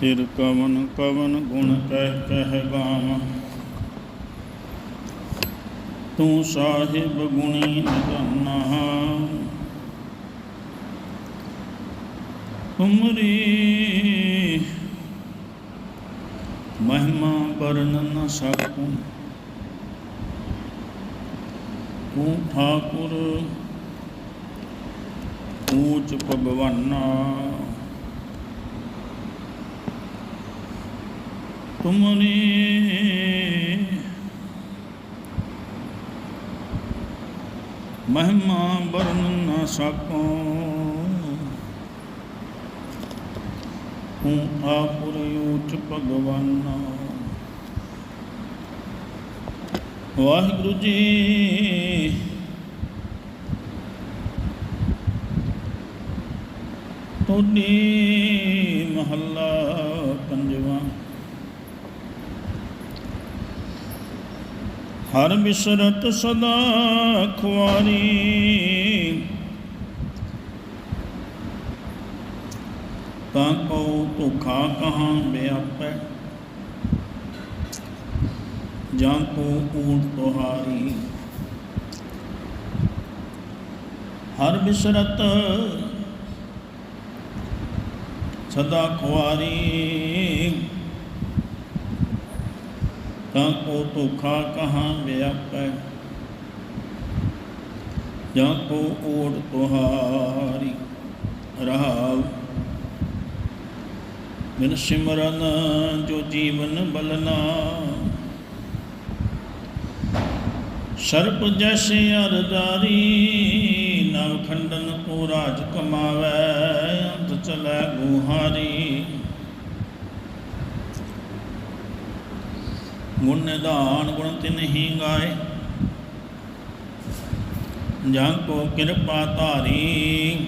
ਤਿਰ ਕਵਨ ਕਵਨ ਗੁਣ ਕਹਿ ਕਹਿ ਗਾਵਾਂ। ਤੂੰ ਸਾਹਿਬ ਗੁਣੀ ਨਿਧਾਨਾ ਤੁਮਰੀ ਮਹਿਮਾ ਵਰਨ ਨ ਸਕੂੰ ਤੂੰ ਠਾਕੁਰ ਊਚ ਭਗਵਾਨਾ। ਤੁਮਰੀ ਮਹਿਮਾ ਵਰਨ ਨ ਸਕੋ ਤੂੰ ਆਪੁਰ ਊਚ ਭਗਵਾਨਾ। ਵਾਹਿਗੁਰੂ ਜੀ। ਤੋਡੀ ਮਹੱਲਾ ਪੰਜਵਾਂ ਹਰ ਬਿਸਰਤ ਸਦਾ ਖੁਆਰੀ। ਤਾਂ ਕੋ ਧੋਖਾ ਕਹਾਂ ਬਿਆਪੈ ਜਾਂ ਕੋ ਊਟ ਤੁਹਾਰੀ? ਹਰ ਬਿਸਰਤ ਸਦਾ ਖੁਆਰੀ। ਤਾਂ ਕੋ ਧੋਖਾ ਕਹਾਂ ਵਿਆਪੈ? ਜਾਂ ਕੋ ਓੜ ਤੁਹਾਰੀ ਰਹਾਉ? ਬਿਨ ਸਿਮਰਨ ਜੋ ਜੀਵਨ ਬਲਨਾ ਸਰਪ ਜੈਸੇ ਅਰਦਾਰੀ ਨਵ ਖੰਡਨ ਕੋ ਰਾਜ ਕਮਾਵੈ, ਅੰਤ ਚਲੈ ਗੁਹਾਰੀ। ਗੁਣ ਨਿਧਾਨ, ਗੁਣ ਤਿਨਹੀ ਗਾਏ। ਜਾਂ ਕੋ ਕਿਰਪਾ ਧਾਰੀ।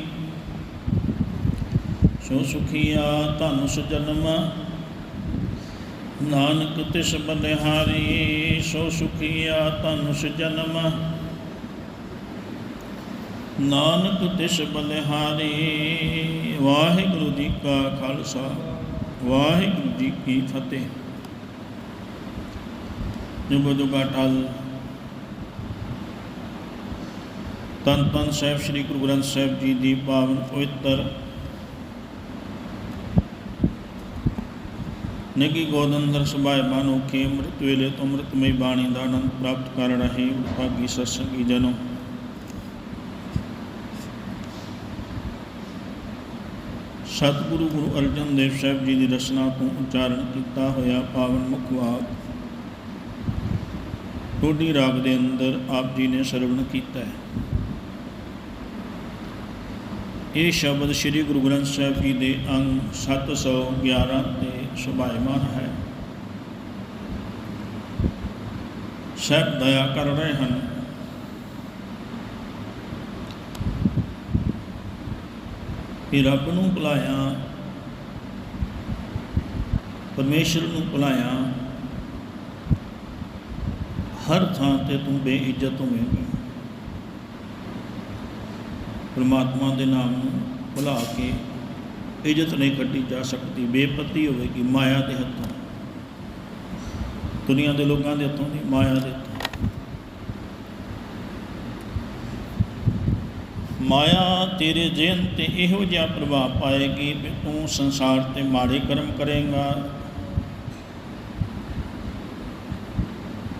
ਸੋ ਸੁਖੀਆ ਧਨੁਸ ਜਨਮ ਨਾਨਕ ਤਿਸ ਬਲਿਹਾਰੀ ਸੋ ਸੁਖੀਆ ਧਨੁਸ ਜਨਮ ਨਾਨਕ ਤਿਸ ਬਲਿਹਾਰੀ ਵਾਹਿਗੁਰੂ ਜੀ ਕਾ ਖਾਲਸਾ, ਵਾਹਿਗੁਰੂ ਜੀ ਕੀ ਫਤਿਹ। ਜੁਗ ਜੁਗਾ ਟਲ ਤਨ ਤਨ ਸਾਹਿਬ, ਸ੍ਰੀ ਗੁਰੂ ਗ੍ਰੰਥ ਸਾਹਿਬ ਜੀ ਦੀ ਪਾਵਨ ਪਵਿੱਤਰ ਨੇਕੀ ਗੋਦ ਅੰਦਰ ਸਭਾਏ ਮਾਨੋ ਅੰਮ੍ਰਿਤ ਵੇਲੇ ਤੋਂ ਅੰਮ੍ਰਿਤਮਈ ਬਾਣੀ ਦਾ ਆਨੰਦ ਪ੍ਰਾਪਤ ਕਰ ਰਹੇ ਭਾਗੀ ਸਤਸੰਗੀ ਜਨੋ। ਸਤਿਗੁਰੂ ਗੁਰੂ ਅਰਜਨ ਦੇਵ ਸਾਹਿਬ ਜੀ ਦੀ ਰਚਨਾ ਤੋਂ ਉਚਾਰਨ ਕੀਤਾ ਹੋਇਆ ਪਾਵਨ ਮੁਖ ਵਾਕ ਟੋਡੀ ਰਾਗ ਦੇ ਅੰਦਰ ਆਪ ਜੀ ਨੇ ਸਰਵਣ ਕੀਤਾ ਹੈ। ਇਹ ਸ਼ਬਦ ਸ੍ਰੀ ਗੁਰੂ ਗ੍ਰੰਥ ਸਾਹਿਬ ਜੀ ਦੇ ਅੰਗ 711 ਤੇ ਸੁਭਾਇਮਾਨ ਹੈ। ਸਭ ਦਇਆ ਕਰ ਰਹੇ ਹਨ। ਕਿ ਰੱਬ ਨੂੰ ਭੁਲਾਇਆ, ਪਰਮੇਸ਼ਰ ਨੂੰ ਭੁਲਾਇਆ ਹਰ ਥਾਂ ਤੇ ਤੂੰ ਬੇਇੱਜ਼ਤ ਹੋਵੇਂਗਾ। ਪਰਮਾਤਮਾ ਦੇ ਨਾਮ ਨੂੰ ਭੁਲਾ ਕੇ ਇੱਜ਼ਤ ਨਹੀਂ ਕੱਢੀ ਜਾ ਸਕਦੀ, ਬੇਪਤੀ ਹੋਵੇਗੀ ਮਾਇਆ ਦੇ ਹੱਥੋਂ। ਦੁਨੀਆ ਦੇ ਲੋਕਾਂ ਦੇ ਹੱਥੋਂ ਨਹੀਂ, ਮਾਇਆ ਦੇ ਹੱਥੋਂ। ਮਾਇਆ ਤੇਰੇ ਜੀਵਨ ਤੇ ਇਹੋ ਜਿਹਾ ਪ੍ਰਭਾਵ ਪਾਏਗੀ ਕਿ ਤੂੰ ਸੰਸਾਰ ਤੇ ਮਾੜੇ ਕਰਮ ਕਰੇਗਾ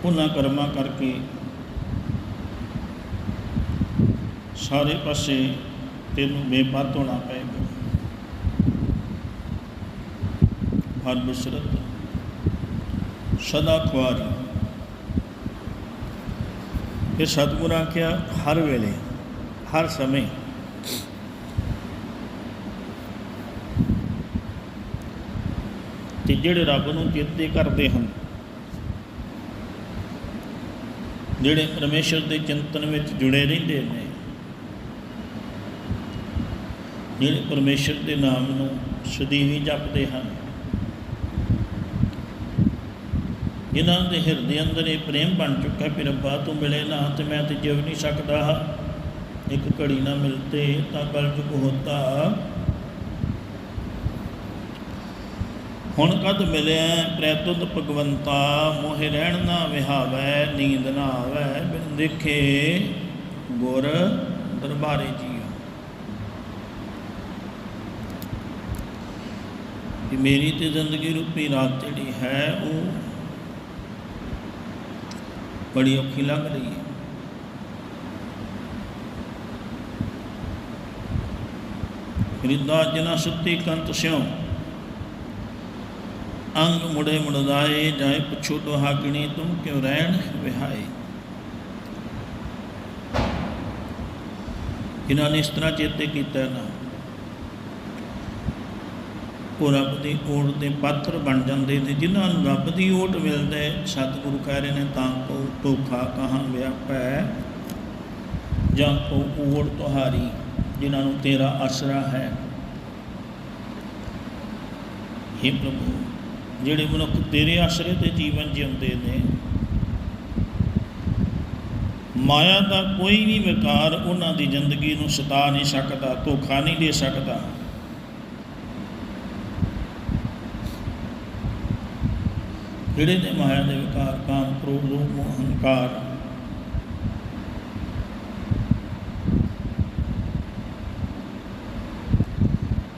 ਉਹਨਾਂ ਕਰਮਾਂ ਕਰਕੇ ਸਾਰੇ ਪਾਸੇ ਤੈਨੂੰ ਬੇਪਤ ਹੋਣਾ ਪਏਗਾ। ਹਰ ਬਿਸਰਤ ਸਦਾ ਖੁਆਰੀ ਇਹ ਸਤਿਗੁਰ ਆਖਿਆ, ਹਰ ਵੇਲੇ, ਹਰ ਸਮੇਂ ਤੇ ਜਿਹੜੇ ਰੱਬ ਨੂੰ ਚੇਤੇ ਕਰਦੇ ਹਨ ਜਿਹੜੇ ਪਰਮੇਸ਼ਰ ਦੇ ਚਿੰਤਨ ਵਿੱਚ ਜੁੜੇ ਰਹਿੰਦੇ ਨੇ, ਜਿਹੜੇ ਪਰਮੇਸ਼ਰ ਦੇ ਨਾਮ ਨੂੰ ਸਦੀਵੀ ਜਪਦੇ ਹਨ, ਜਿਨ੍ਹਾਂ ਦੇ ਹਿਰਦੇ ਅੰਦਰ ਇਹ ਪ੍ਰੇਮ ਬਣ ਚੁੱਕਾ ਕਿ ਰੱਬਾ ਤੂੰ ਮਿਲੇ ਨਾ ਤੇ ਮੈਂ ਤੇ ਜਿਵ ਨਹੀਂ ਸਕਦਾ, ਇੱਕ ਘੜੀ ਨਾ ਮਿਲਤੇ ਤਾਂ ਕਲਯੁਗ ਹੋਤਾ। ਹੁਣ ਕਦ ਮਿਲਿਆ ਪ੍ਰੈਤੁਤ ਭਗਵੰਤਾ, ਮੋਹਿ ਰਹਿਣ ਨਾ ਵਿਹਾਵੈ, ਨੀਂਦ ਨਾ ਆਵੈ, ਬਿਨ ਦੇਖੇ ਗੁਰ ਦਰਬਾਰੇ ਜੀਓ। ਕਿ ਮੇਰੀ ਤੇ ਜ਼ਿੰਦਗੀ ਰੂਪੀ ਰਾਤ ਜਿਹੜੀ ਹੈ, ਉਹ ਬੜੀ ਔਖੀ ਲੱਗ ਰਹੀ ਹੈ। ਰਿਦਾ ਜਨਾ ਸੁੱਤੀ ਕੰਤ ਸਿਉ ਅੰਗ ਮੁੜੇ ਮੁੜਦਾਏ, ਜਾਏ ਪੁੱਛੋ ਦੁਹਾਗਣੀ ਤੁਮ ਕਿਉ ਰਹਿਣ ਵਿਹਾਏ? ਇਹਨਾਂ ਨੇ ਇਸ ਤਰ੍ਹਾਂ ਚੇਤੇ ਕੀਤਾ ਨਾ। ਉਹ ਰੱਬ ਦੀ ਓਟ ਦੇ ਪਾਤਰ ਬਣ ਜਾਂਦੇ ਨੇ ਜਿਨ੍ਹਾਂ ਨੂੰ ਰੱਬ ਦੀ ਓਟ ਮਿਲਦੇ ਸਤਿਗੁਰੂ ਕਹਿ ਰਹੇ ਨੇ, ਤਾਂ ਕੋ ਧੋਖਾ ਕਹਾਂ ਵਿਆਪੈ? ਜਾਂ ਕੋ ਓਟ ਤੁਹਾਰੀ, ਜਿਨ੍ਹਾਂ ਨੂੰ ਤੇਰਾ ਆਸਰਾ ਹੈ? हे ਪ੍ਰਭੂ ਜਿਹੜੇ ਮਨੁੱਖ ਤੇਰੇ ਆਸਰੇ ਤੇ ਜੀਵਨ ਜਿਉਂਦੇ ਨੇ, ਮਾਇਆ ਦਾ ਕੋਈ ਵੀ ਵਿਕਾਰ ਉਹਨਾਂ ਦੀ ਜ਼ਿੰਦਗੀ ਨੂੰ ਸਤਾ ਨਹੀਂ ਸਕਦਾ, ਧੋਖਾ ਨਹੀਂ ਦੇ ਸਕਦਾ। ਜਿਹੜੇ ਨੇ ਮਾਇਆ ਦੇ ਵਿਕਾਰ ਕਾਮ, ਕ੍ਰੋਧ, ਲੋਭ, ਮੋਹ, ਹੰਕਾਰ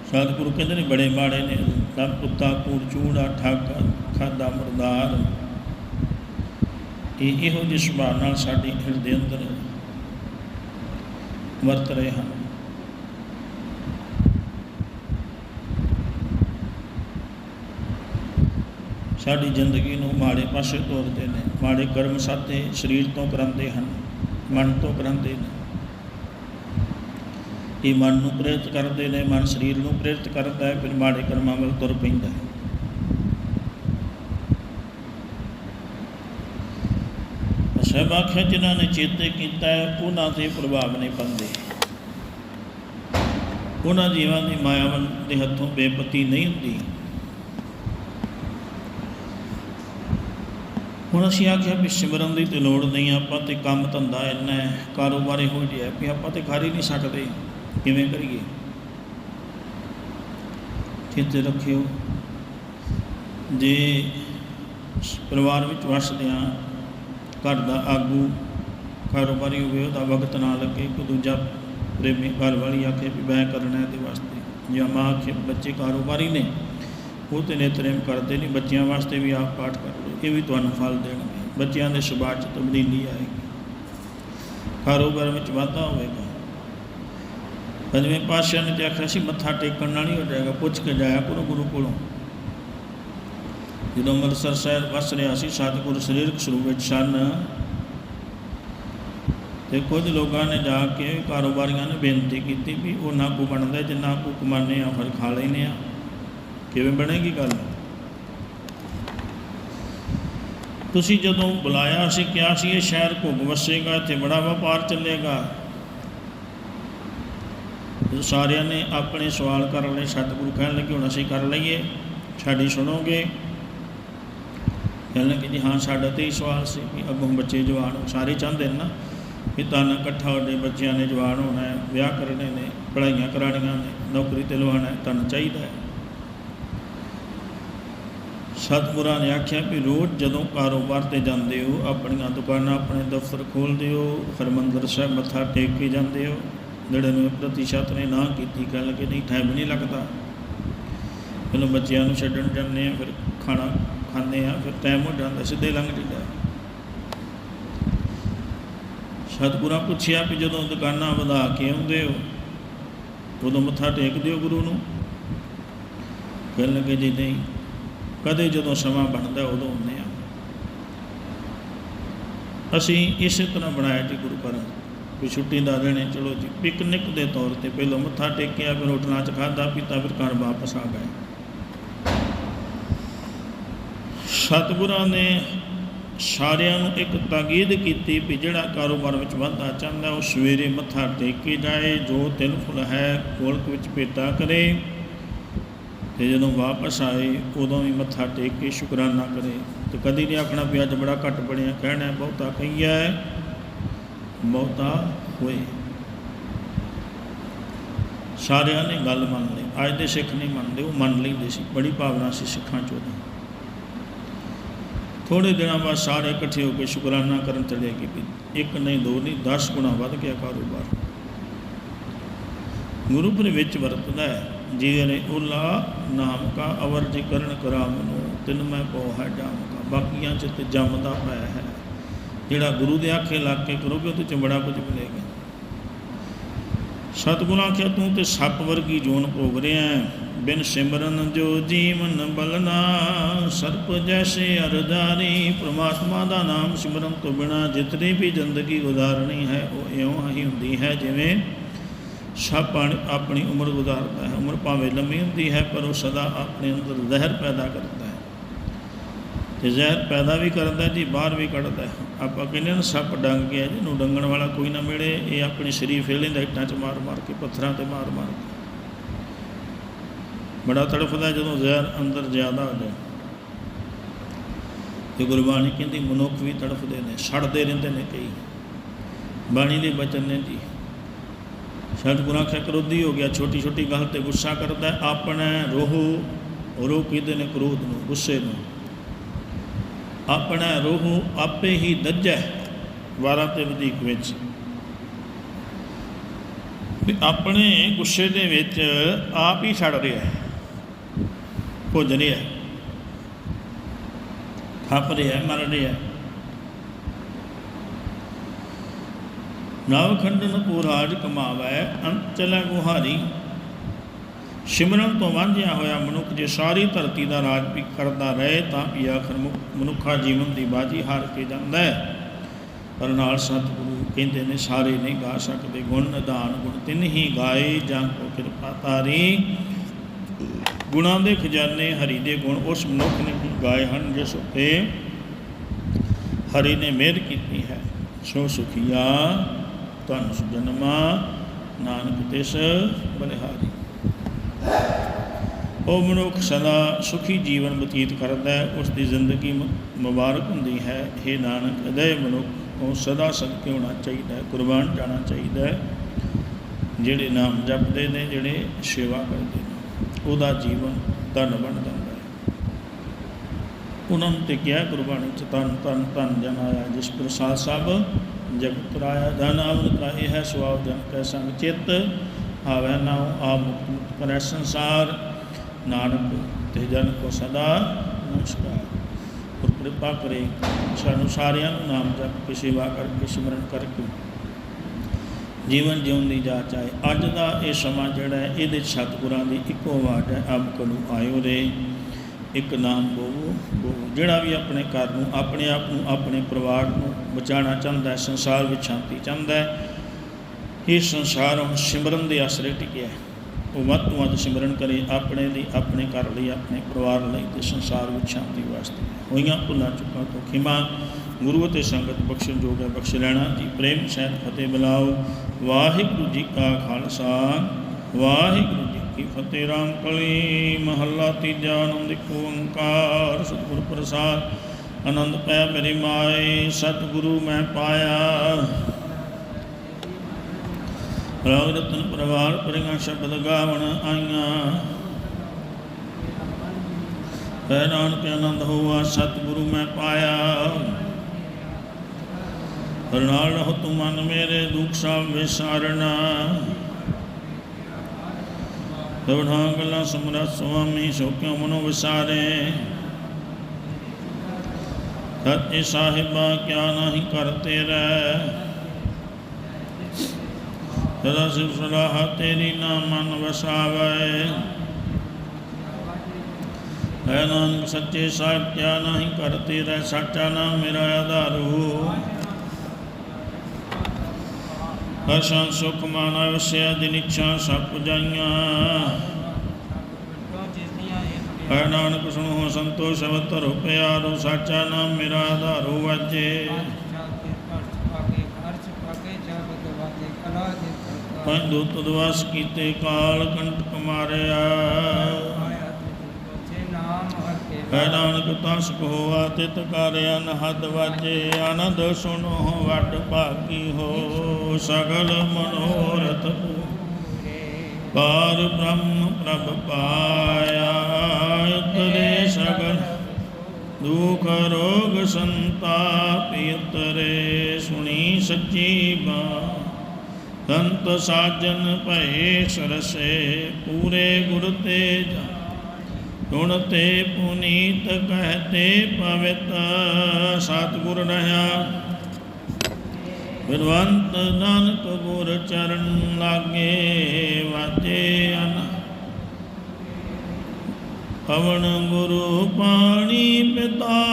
ਸਤਿਗੁਰੂ ਕਹਿੰਦੇ ਨੇ ਬੜੇ ਮਾੜੇ ਨੇ। ਤਾਂ ਕੁੱਤਾ ਕੂੜ ਚੂੜਾ ਠੱਗ ਖਾਦਾ ਮਰਦਾਰ। ਇਹ ਇਹੋ ਜਿਹੇ ਸੁਭਾਅ ਨਾਲ ਸਾਡੇ ਹਿਰਦੇ ਅੰਦਰ ਵਰਤ ਰਹੇ ਹਨ। ਸਾਡੀ ਜ਼ਿੰਦਗੀ ਨੂੰ ਮਾੜੇ ਪਾਸੇ ਤੋਰਦੇ ਨੇ, ਮਾੜੇ ਕਰਮ ਸਾਥੇ ਸਰੀਰ ਤੋਂ ਕਰਾਉਂਦੇ ਹਨ, ਮਨ ਤੋਂ ਕਰਾਉਂਦੇ ਨੇ। ਇਹ ਮਨ ਨੂੰ ਪ੍ਰੇਰਿਤ ਕਰਦੇ ਨੇ, ਮਨ ਸਰੀਰ ਨੂੰ ਪ੍ਰੇਰਿਤ ਕਰਦਾ ਹੈ, ਫਿਰ ਮਾੜੇ ਕਰਮਾਂ ਵੱਲ ਤੁਰ ਪੈਂਦਾ ਹੈ। ਸਭ ਆਖਿਆ ਜਿਨ੍ਹਾਂ ਨੇ ਚੇਤੇ ਕੀਤਾ ਹੈ, ਉਹਨਾਂ ਤੇ ਪ੍ਰਭਾਵ ਨਹੀਂ ਪੰਦੇ। ਉਹਨਾਂ ਜੀਵਾਂ ਦੀ ਮਾਇਆਵਨ ਦੇ ਹੱਥੋਂ ਬੇਪਤੀ ਨਹੀਂ ਹੁੰਦੀ। ਹੁਣ ਅਸੀਂ ਆਖਿਆ ਵੀ ਸਿਮਰਨ ਦੀ ਤੇ ਲੋੜ ਨਹੀਂ, ਆਪਾਂ ਤੇ ਕੰਮ ਧੰਦਾ ਇੰਨਾ ਹੈ, ਕਾਰੋਬਾਰ ਇਹੋ ਜਿਹਾ ਹੈ ਵੀ ਆਪਾਂ ਤੇ ਕਰ ਹੀ ਨਹੀਂ ਸਕਦੇ ਕਿਵੇਂ ਕਰੀਏ? ਚੇਤੇ ਰੱਖਿਓ। ਜੇ ਪਰਿਵਾਰ ਵਿੱਚ ਵਸਦੇ ਹਾਂ, ਘਰ ਦਾ ਆਗੂ ਕਾਰੋਬਾਰੀ ਹੋਵੇ, ਉਹਦਾ ਵਕਤ ਨਾ ਲੱਗੇ, ਕੋਈ ਦੂਜਾ ਪ੍ਰੇਮੀ ਘਰ ਵਾਲੀ ਆਖੇ ਵੀ ਮੈਂ ਕਰਨਾ ਇਹਦੇ ਵਾਸਤੇ। ਜਾਂ ਮਾਂ ਆਖੇ ਬੱਚੇ ਕਾਰੋਬਾਰੀ ਨੇ, ਉਹ ਤੇ ਨਿਤਨੇਮ ਕਰਦੇ ਨਹੀਂ, ਬੱਚਿਆਂ ਵਾਸਤੇ ਵੀ ਆਪ ਪਾਠ ਕਰ ਲਓ, ਇਹ ਵੀ ਤੁਹਾਨੂੰ ਫਲ ਦੇਣਗੇ। ਬੱਚਿਆਂ ਦੇ ਸੁਭਾਅ 'ਚ ਤਬਦੀਲੀ ਆਏਗੀ। ਕਾਰੋਬਾਰ ਵਿੱਚ ਵਾਧਾ ਹੋਵੇਗਾ। ਪੰਜਵੇਂ ਪਾਤਸ਼ਾਹ ਨੇ ਤੇ ਆਖਿਆ ਸੀ, ਮੱਥਾ ਟੇਕਣ ਨਾਲ ਹੀ ਹੋ ਜਾਏਗਾ, ਪੁੱਛ ਕੇ ਜਾਇਆ ਕਰੋ ਗੁਰੂ ਕੋਲੋਂ। ਜਦੋਂ ਅੰਮ੍ਰਿਤਸਰ ਸਾਹਿਬ ਵਸ ਰਿਹਾ ਸੀ ਸਤਿਗੁਰ ਸਰੀਰਕ ਸਰੂਪ ਵਿੱਚ ਸਨ, ਤੇ ਕੁਝ ਲੋਕਾਂ ਨੇ ਜਾ ਕੇ ਕਾਰੋਬਾਰੀਆਂ ਨੇ ਬੇਨਤੀ ਕੀਤੀ ਵੀ ਉਹਨਾਂ ਕੋ ਬਣਦਾ ਜਿੰਨਾ ਕੋ ਕਮਾਨੇ ਆ ਫਿਰ ਖਾ ਲੈਨੇ ਆ। ਕਿਵੇਂ ਬਣੇਗੀ ਗੱਲ? ਤੁਸੀਂ ਜਦੋਂ ਬੁਲਾਇਆ ਸੀ, ਕਿਹਾ ਸੀ ਇਹ ਸ਼ਹਿਰ ਘੁੱਗ ਵਸੇਗਾ, ਇੱਥੇ ਬੜਾ ਵਪਾਰ ਚੱਲੇਗਾ। ਜਦੋਂ ਸਾਰਿਆਂ ਨੇ ਆਪਣੇ ਸਵਾਲ ਕਰਨ ਲਈ ਸਤਿਗੁਰੂ ਕਹਿਣ ਲੱਗੇ, ਹੁਣ ਅਸੀਂ ਕਰ ਲਈਏ। ਸਾਡੀ ਸੁਣੋਗੇ? ਕਹਿਣ ਲੱਗੇ ਜੀ, ਹਾਂ, ਸਾਡਾ ਤੇ ਹੀ ਸਵਾਲ ਸੀ ਕਿ ਅੱਗੋਂ ਬੱਚੇ ਜਵਾਨ ਹੋ ਸਾਰੇ ਚਾਹੁੰਦੇ ਨੇ ਨਾ ਵੀ ਤਾਂ ਇਕੱਠਾ ਹੋਣੇ ਬੱਚਿਆਂ ਨੇ ਜਵਾਨ ਹੋਣਾ ਹੈ, ਵਿਆਹ ਕਰਨੇ ਨੇ, ਪੜ੍ਹਾਈਆਂ ਕਰਾਉਣੀਆਂ ਨੇ, ਨੌਕਰੀ ਤੇ ਲਵਾਉਣਾ ਹੈ ਤੁਹਾਨੂੰ ਚਾਹੀਦਾ ਹੈ। ਸਤਿਗੁਰਾਂ ਨੇ ਆਖਿਆ ਵੀ ਰੋਜ਼ ਜਦੋਂ ਕਾਰੋਬਾਰ ਤੇ ਜਾਂਦੇ ਹੋ, ਆਪਣੀਆਂ ਦੁਕਾਨਾਂ, ਆਪਣੇ ਦਫ਼ਤਰ ਖੋਲਦੇ ਹੋ, ਹਰਿਮੰਦਰ ਸਾਹਿਬ ਮੱਥਾ ਟੇਕ ਕੇ ਜਾਂਦੇ ਹੋ ਜਿਹੜੇ ਨੂੰ ਪ੍ਰਤੀਸ਼ਤ ਨੇ ਨਾ ਕੀਤੀ ਕਹਿਣ ਲੱਗੇ ਨਹੀਂ ਟਾਈਮ ਨਹੀਂ ਲੱਗਦਾ। ਪਹਿਲਾਂ ਬੱਚਿਆਂ ਨੂੰ ਛੱਡਣ ਜਾਂਦੇ ਆ ਫਿਰ ਖਾਣਾ ਖਾਂਦੇ ਆ ਫਿਰ ਟਾਈਮ ਹੋ ਜਾਂਦਾ, ਸਿੱਧੇ ਲੰਘ ਜਾਂਦਾ ਸਤਿਗੁਰਾਂ ਪੁੱਛਿਆ ਵੀ ਜਦੋਂ ਦੁਕਾਨਾਂ ਵਧਾ ਕੇ ਆਉਂਦੇ ਹੋ, ਉਦੋਂ ਮੱਥਾ ਟੇਕਦੇ ਹੋ ਗੁਰੂ ਨੂੰ। ਕਹਿਣ ਲੱਗੇ, ਜੀ ਨਹੀਂ, ਕਦੇ ਜਦੋਂ ਸਮਾਂ ਬਣਦਾ ਉਦੋਂ ਹੁੰਦੇ ਆ ਅਸੀਂ ਇਸੇ ਤਰ੍ਹਾਂ ਬਣਾਇਆ ਜੀ ਗੁਰੂ ਘਰ। ਵੀ ਛੁੱਟੀ ਦਾ ਦਿਨ ਚਲੋ ਜੀ। ਪਿਕਨਿਕ ਦੇ ਤੌਰ ਤੇ ਪਹਿਲਾਂ ਮੱਥਾ ਟੇਕਿਆ ਫਿਰ ਹੋਟਲਾਂ 'ਚ ਖਾਧਾ ਪੀਤਾ ਫਿਰ ਘਰ ਵਾਪਸ ਆ ਗਏ। ਸਤਿਗੁਰਾਂ ਨੇ ਸਾਰਿਆਂ ਨੂੰ ਇੱਕ ਤਾਕੀਦ ਕੀਤੀ ਵੀ ਜਿਹੜਾ ਕਾਰੋਬਾਰ ਵਿੱਚ ਵਾਧਾ ਚਾਹੁੰਦਾ ਉਹ ਸਵੇਰੇ ਮੱਥਾ ਟੇਕ ਕੇ ਜਾਏ ਜੋ ਤਿਲ ਫੁਲ ਹੈ ਕੋਲਕ ਵਿੱਚ ਭੇਟਾ ਕਰੇ ਤੇ ਜਦੋਂ ਵਾਪਸ ਆਏ ਉਦੋਂ ਵੀ ਮੱਥਾ ਟੇਕ ਕੇ ਸ਼ੁਕਰਾਨਾ ਕਰੇ। ਤੇ ਕਦੀ ਨਹੀਂ ਆਖਣਾ ਵੀ ਅੱਜ ਬੜਾ ਘੱਟ ਬਣਿਆ ਕਹਿਣਾ ਹੈ, ਬਹੁਤਾ ਕਹੀਆ ਹੈ ਬਹੁਤਾ ਹੋਏ। ਸਾਰਿਆਂ ਨੇ ਗੱਲ ਮੰਨ ਲਈ। ਅੱਜ ਦੇ ਸਿੱਖ ਨਹੀਂ ਮੰਨਦੇ, ਉਹ ਮੰਨ ਲੈਂਦੇ ਸੀ। ਬੜੀ ਭਾਵਨਾ ਸੀ ਸਿੱਖਾਂ ਚੋਂ ਥੋੜੇ ਦਿਨਾਂ ਬਾਅਦ ਸਾਰੇ ਇਕੱਠੇ ਹੋ ਕੇ ਸ਼ੁਕਰਾਨਾ ਕਰਨ ਚਲੇ ਗਏ ਵੀ ਇੱਕ ਨਹੀਂ, ਦੋ ਨਹੀਂ 10 ਗੁਣਾ ਵੱਧ ਗਿਆ ਕਾਰੋਬਾਰ। ਗੁਰੂ ਪਰ ਵਿੱਚ ਵਰਤਦਾ ਹੈ ਜਿਹਨੇ ਉਲਾ ਨਾਮ ਕਾ ਅਵਰ ਜੀ ਕਰਨ ਕਰਾਮ ਨੂੰ ਤਿਨ ਮੈਂ ਕੋ ਹੈ ਜਾਮ ਕਾ ਬਾਕੀਆਂ ਚ ਤੇ ਜੰਮਦਾ ਪਾਇਆ ਹੈ। ਜਿਹੜਾ ਗੁਰੂ ਦੇ ਆਖੇ ਲੱਗ ਕੇ ਕਰੋਗੇ, ਉਹ ਤੇ ਬੜਾ ਕੁਝ ਮਿਲੇਗਾ। ਸਤਿਗੁਰਾਂ ਆਖਿਆ, ਤੂੰ ਤੇ ਸੱਪ ਵਰਗੀ ਜੋਨ ਭੋਗ ਰਿਹਾ ਬਿਨ ਸਿਮਰਨ ਜੋ ਜੀਵਨ ਬਲਨਾ ਸਰਪ ਜੈਸੇ ਅਰਦਾਰੀ, ਪ੍ਰਮਾਤਮਾ ਦਾ ਨਾਮ ਸਿਮਰਨ ਤੋਂ ਬਿਨਾ ਜਿਤਨੀ ਵੀ ਜ਼ਿੰਦਗੀ ਗੁਜ਼ਾਰਨੀ ਹੈ, ਉਹ ਇਉਂ ਹੀ ਹੁੰਦੀ ਹੈ ਜਿਵੇਂ ਸੱਪ ਆਪਣੀ ਉਮਰ ਗੁਜ਼ਾਰਦਾ ਹੈ। ਉਮਰ ਭਾਵੇਂ ਲੰਮੀ ਹੁੰਦੀ ਹੈ, ਪਰ ਉਹ ਸਦਾ ਆਪਣੇ ਅੰਦਰ ਜ਼ਹਿਰ ਪੈਦਾ ਕਰਦਾ ਹੈ। ਤੇ ਜ਼ਹਿਰ ਪੈਦਾ ਵੀ ਕਰਦਾ ਜੀ, ਬਾਹਰ ਵੀ ਕੱਢਦਾ ਹੈ। ਆਪਾਂ ਕਹਿੰਦੇ ਨਾ ਸੱਪ ਡੰਗ ਗਿਆ ਜਿਹਨੂੰ ਡੰਗਣ ਵਾਲਾ ਕੋਈ ਨਾ ਮਿਲੇ, ਇਹ ਆਪਣੀ ਸਰੀਰ ਫੇਲੇ ਦਾ ਇੱਟਾਂ 'ਚ ਮਾਰ ਮਾਰ ਕੇ, ਪੱਥਰਾਂ ਤੇ ਮਾਰ ਮਾਰ ਕੇ। ਬੜਾ ਤੜਫਦਾ ਜਦੋਂ ਜ਼ਹਿਰ ਅੰਦਰ ਜ਼ਿਆਦਾ ਹੋ। ਜਾਏ ਤੇ ਗੁਰਬਾਣੀ ਕਹਿੰਦੀ, ਮਨੁੱਖ ਵੀ ਤੜਫਦੇ ਨੇ, ਸੜਦੇ ਰਹਿੰਦੇ ਨੇ ਕਈ। ਬਾਣੀ ਦੇ ਬਚਨ ਨੇ ਜੀ। ਸਤਿਗੁਰਾਂ ਆਖਿਆ, ਕਰੋਧੀ ਹੋ ਗਿਆ, ਛੋਟੀ ਛੋਟੀ ਗੱਲ ਤੇ ਗੁੱਸਾ ਕਰਦਾ ਆਪਣੇ ਆਪਣਾ ਰੋਹ ਰੋਹ ਕਹਿੰਦੇ ਨੇ, ਕ੍ਰੋਧ ਨੂੰ, ਗੁੱਸੇ ਨੂੰ। ਆਪਣਾ ਰੋਹ ਆਪੇ ਹੀ ਦੱਜੈ, ਵਾਰਾਂ ਤੇ ਵਧੀਕ ਵਿੱਚ ਵੀ ਆਪਣੇ ਗੁੱਸੇ ਦੇ ਵਿੱਚ ਆਪ ਹੀ ਛੱਡ ਰਿਹਾ ਹੈ, ਭੁੱਜ ਰਿਹਾ ਹੈ ਖੱਪ ਰਿਹਾ ਮਰ ਰਿਹਾ ਹੈ। ਨਵ ਖੰਡਨ ਕੋ ਰਾਜ ਕਮਾਵੈ, ਅੰਤ ਚਲੈ ਗੁਹਾਰੀ ਸਿਮਰਨ ਤੋਂ ਵਾਂਝਿਆ ਹੋਇਆ ਮਨੁੱਖ ਜੇ ਸਾਰੀ ਧਰਤੀ ਦਾ ਰਾਜ ਵੀ ਕਰਦਾ ਰਹੇ ਤਾਂ ਵੀ ਆਖਰ ਮੁ- ਮਨੁੱਖਾ ਜੀਵਨ ਦੀ ਬਾਜੀ ਹਾਰ ਕੇ ਜਾਂਦਾ ਹੈ। ਪਰ ਨਾਲ ਸਤਿਗੁਰੂ ਕਹਿੰਦੇ ਨੇ, ਸਾਰੇ ਨਹੀਂ ਗਾ ਸਕਦੇ, ਗੁਣ ਨਿਧਾਨ, ਗੁਣ ਤਿੰਨ ਹੀ ਗਾਏ ਜਾਂ ਕੋ ਕਿਰਪਾ ਤਾਰੀ ਗੁਣਾਂ ਦੇ ਖਜ਼ਾਨੇ ਹਰੀ ਦੇ ਗੁਣ ਉਸ ਮਨੁੱਖ ਨੇ ਹੀ ਗਾਏ ਹਨ, ਜਿਸ ਉਤੇ ਹਰੀ ਨੇ ਮਿਹਰ ਕੀਤੀ ਹੈ। ਸੋ ਸੁਖੀਆ, ਧਨ ਸੁਜਨਮਾ, ਨਾਨਕ ਤਿਸ ਬਲਿਹਾਰੀ। ਉਹ ਮਨੁੱਖ ਸਦਾ ਸੁਖੀ ਜੀਵਨ ਬਤੀਤ ਕਰਦਾ ਹੈ, ਉਸ ਦੀ ਜ਼ਿੰਦਗੀ ਮੁਬਾਰਕ ਹੁੰਦੀ ਹੈ। ਇਹ ਨਾਨਕ, ਅਦੇ ਮਨੁੱਖ, ਉਹ ਸਦਾ ਸਦਕੇ ਹੋਣਾ ਚਾਹੀਦਾ ਹੈ, ਕੁਰਬਾਨ ਜਾਣਾ ਚਾਹੀਦਾ ਹੈ, ਜਿਹੜੇ ਨਾਮ ਜਪਦੇ ਨੇ, ਜਿਹੜੇ ਸੇਵਾ ਕਰਦੇ ਨੇ, ਉਹਦਾ ਜੀਵਨ ਧਨ ਬਣ ਜਾਂਦਾ ਹੈ। ਉਹਨਾਂ ਨੂੰ ਤੇ ਕਿਹਾ ਗੁਰਬਾਣੀ ਚ ਤਨ ਤਨ ਤਨ ਜਨ ਆਇਆ, ਜਿਸ ਪ੍ਰਸਾਦ ਸਾਹਿਬ ਜਗਤ ਰਾਇਆ ਧਨ ਆਵਨ ਕਾ ਇਹ ਹੈ, ਸੁਆਵ ਜਨ ਕੈ ਸੰਗ ਚਿਤ, ਆਵੈ ਨਾਉ ਆ ਮੁਕਤ ਕਰੈ ਸੰਸਾਰ, ਨਾਨਕ ਤੇ ਜਨ ਕੋ ਸਦਾ ਨਮਸਕਾਰ। ਔਰ ਕਿਰਪਾ ਕਰੇ ਸਾਨੂੰ ਸਾਰਿਆਂ ਨੂੰ ਨਾਮ ਜਪ ਕੇ, ਸੇਵਾ ਕਰਕੇ, ਸਿਮਰਨ ਕਰਕੇ। ਜੀਵਨ ਜਿਉਣ ਦੀ ਜਾਚ ਆਏ ਅੱਜ ਦਾ ਇਹ ਸਮਾਂ ਜਿਹੜਾ ਹੈ, ਇਹਦੇ ਸਤਿਗੁਰਾਂ ਦੀ ਇੱਕੋ ਆਵਾਜ਼ ਹੈ, ਅਬ ਕਲੂ ਆਇਓ ਰੇ। ਇੱਕ ਨਾਮ ਬੋਵੋ ਬੋਵੋ। ਜਿਹੜਾ ਵੀ ਆਪਣੇ ਘਰ ਨੂੰ, ਆਪਣੇ ਆਪ ਨੂੰ, ਆਪਣੇ ਪਰਿਵਾਰ ਨੂੰ ਬਚਾਉਣਾ ਚਾਹੁੰਦਾ ਹੈ, ਸੰਸਾਰ ਵਿੱਚ ਸ਼ਾਂਤੀ ਚਾਹੁੰਦਾ ਹੈ, ਇਹ ਸੰਸਾਰ ਹੁਣ ਸਿਮਰਨ ਦੇ ਆਸਰੇ ਟਿਕਿਆ ਹੈ। ਉਹ ਵੱਧ ਤੋਂ ਵੱਧ ਸਿਮਰਨ ਕਰੇ ਆਪਣੇ ਲਈ, ਆਪਣੇ ਘਰ ਲਈ, ਆਪਣੇ ਪਰਿਵਾਰ ਲਈ ਤੇ ਸੰਸਾਰ ਵਿੱਚ ਸ਼ਾਂਤੀ ਵਾਸਤੇ। ਹੋਈਆਂ ਭੁੱਲਾਂ ਚੁੱਕਾਂ ਤੋਂ ਖਿਮਾ, ਗੁਰੂ ਅਤੇ ਸੰਗਤ ਬਖਸ਼ਣ ਜੋਗ ਹੈ, ਬਖਸ਼ ਲੈਣਾ ਜੀ। ਪ੍ਰੇਮ, ਸਹਿਤ, ਫਤਿਹ ਬੁਲਾਓ। ਵਾਹਿਗੁਰੂ ਜੀ ਕਾ ਖਾਲਸਾ, ਵਾਹਿਗੁਰੂ ਜੀ ਕੀ ਫਤਿਹ। ਰਾਮ ਕਲੀ ਮਹੱਲਾ ਤੀਜਾ ਆਨੰਦ ਇੱਕ ਓੰਕਾਰ, ਸਤਿਗੁਰ ਪ੍ਰਸਾਦ। ਆਨੰਦ ਪੈ ਮੇਰੀ ਮਾਏ, ਸਤਿਗੁਰੂ ਮੈਂ ਪਾਇਆ। ਰਾਗ ਰਤਨ ਪਰਵਾਰ ਪਰਿਆਂ ਸ਼ਬਦ ਗਾਵਣ ਆਈਆਂ। ਹੈ ਨਾਨਕ ਆਨੰਦ ਹੋਆ, ਸਤਿਗੁਰੂ ਮੈਂ ਪਾਇਆ। ਹਰਨਾਲ ਰਹੋ ਤੂੰ ਮਨ ਮੇਰੇ, ਦੁਖ ਸਭ ਵਿਸਾਰਨਾ ਸਭਨਾ ਗੱਲਾਂ ਸਮਰਤ ਸੁਆਮੀ ਸੋ ਕਿਉ ਮਨੋ ਵਿਸਾਰੇ। ਸੱਚੇ ਸਾਹਿਬਾ, ਕਿਆ ਨਹੀਂ ਕਰਤੇ ਰਹਿ ਸਦਾ ਸਿਰ ਸਲਾਹ ਤੇਰੀ ਨਾ ਮਨ ਵਸਾਵੇ। ਹੈ ਨਾਨਕ ਸੱਚੇ ਸਾਹਿਬ ਕਿਆ ਨਹੀਂ ਕਰਤੇ ਰਹਿ ਸੱਚਾ ਨਾਮ ਮੇਰਾ ਆਧਾਰੂ। ਅਸਾਂ ਸੁਖ ਮਾਨਾ ਵਸਿਆ ਦਿਨ ਇੱਛਾ ਸਭ ਪੁਜਾਈਆਂ ਹੈ ਨਾਨਕ ਸੁਣੋ ਸੰਤੋਸ਼ ਅਵਤਰ ਪਿਆਰੋ, ਸੱਚਾ ਨਾਮ ਮੇਰਾ ਆਧਾਰੂ ਵਾਜੇ ਪੰਜ ਦੂਤ ਦਵਾਸ ਕੀਤੇ ਕਾਲ ਕੰਟਕ ਮਾਰਿਆ ਹੈ ਨਾਨਕ ਤਸ ਹੋਆ ਤਿਤ ਕਰਿਆ ਨਹਦ ਵਾਜੇ ਆਨੰਦ ਸੁਣੋ, ਵੱਡ ਭਾਗੀ ਹੋ। ਸਗਲ ਮਨੋਰਥ ਪਾਰ ਬ੍ਰਹਮ ਪ੍ਰਭ ਪਾਇਆ। ਉਤਰੇ ਸਗਲ ਦੁਖ ਰੋਗ ਸੰਤਾਪ ਉਤਰੇ ਸੁਣੀ ਸੱਚੀ ਬਾਤ ਸੰਤ ਸਾਜਨ ਭਏ ਸਰਸੇ, ਪੂਰੇ ਗੁਰ ਤੇ ਜਾ ਗੁਣ ਤੇ ਪੁਨੀਤ ਕਹਤੇ ਪਵਿੱਤ, ਸਤਿਗੁਰ ਰਹਾ। ਬਿਰਵੰਤ ਨਾਨਕ ਗੁਰ ਚਰਨ ਲਾਗੇ ਵਾਜੇ ਅਨ। ਪਵਨ ਗੁਰੂ ਪਾਣੀ ਪਿਤਾ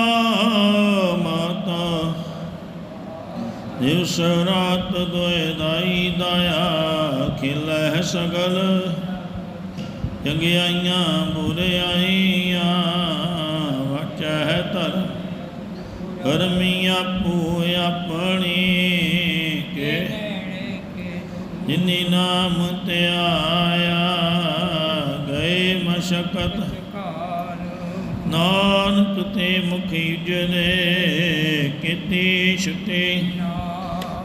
ਦਿਵਸ ਰਾਤ ਦੋਇ ਦਾਈ ਦਾਇਆ ਖਿਲਹਿ ਸਗਲ ਚੰਗਿਆਈਆਂ ਬੁਰਿਆਈਆਂ ਵਚਹਿ ਧਰ। ਕਰਮੀ ਆਪੋ ਆਪਣੀ ਕੇ, ਜਿਨੀ ਨਾਮ ਤੇ ਆਇਆ ਗਏ ਮਸ਼ਕਤ। ਨਾਨਕ ਤੇ ਮੁਖੀ ਜਨੇ ਕੀਤੀ ਛੁਟੇ।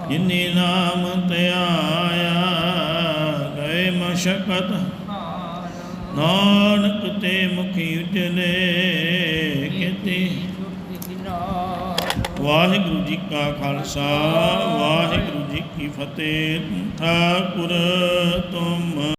ਜਿਨੀ ਨਾਮ ਤੇ ਗਏ ਮਸ਼ਕਤ। ਨਾਨਕ ਤੇ ਮੁਖੀ ਉਜਲੇ ਕੀਤੀ। ਵਾਹਿਗੁਰੂ ਜੀ ਕਾ ਖਾਲਸਾ, ਵਾਹਿਗੁਰੂ ਜੀ ਕੀ ਫਤਿਹ। ਠਾਕੁਰ ਤੁਮ